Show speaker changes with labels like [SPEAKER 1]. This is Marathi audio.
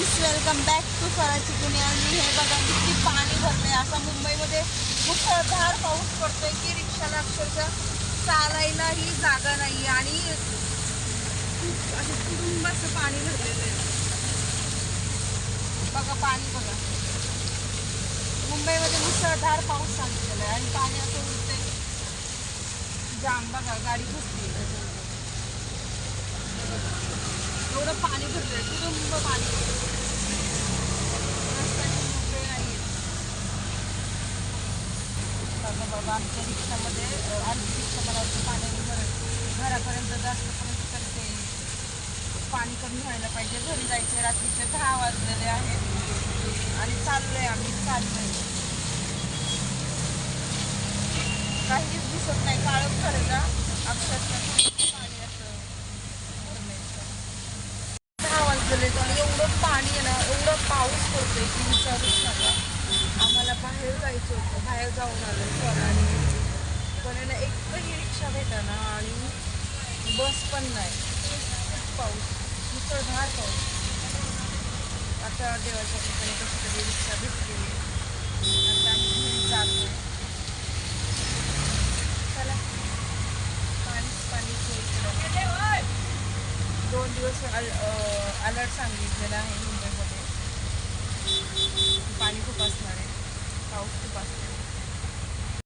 [SPEAKER 1] फ्रेंड्स वेलकम बॅक टू फराची दुनिया आणि हे बघा किती पाणी भरलंय. असा मुंबईमध्ये मुसळधार पाऊस पडतोय की रिक्षाला अक्षरशः चालायलाही जागा नाही आणि खूप असं कुटुंबाचं पाणी भरलेलं आहे. बघा पाणी बघा. मुंबईमध्ये मुसळधार पाऊस सांगितलेला आहे आणि पाणी असं उडतंय. जाम बघा गाडी घुसली एवढं पाणी भरलं आहे कुटुंब पाणी रस्त्याची मोकळे नाही बघा बाबा आमच्या रिक्षामध्ये अं, रिक्षा मला वाटतं पाण्याने भर घरापर्यंत जास्तपर्यंत करते पाणी कमी व्हायला पाहिजे. घरी जायचे रात्रीचे दहा वाजलेले आहेत. आणि चाललोय आम्ही चाललोय. काहीच दिसत नाही काळच झालं अक्षरशः पाणी असं दहा वाजलेले तर एवढं पण आहे एक एकही रिक्षा भेटाना आणि बस पण नाही. खूप पाऊस मुसळधार पाऊस. आता देवाच्या ठिकाणी कशी तरी रिक्षा भेटली. आता आम्ही घरी चला. पाणीच पाणी दोन दिवस अल अलर्ट सांगितलेला आहे. मुंबई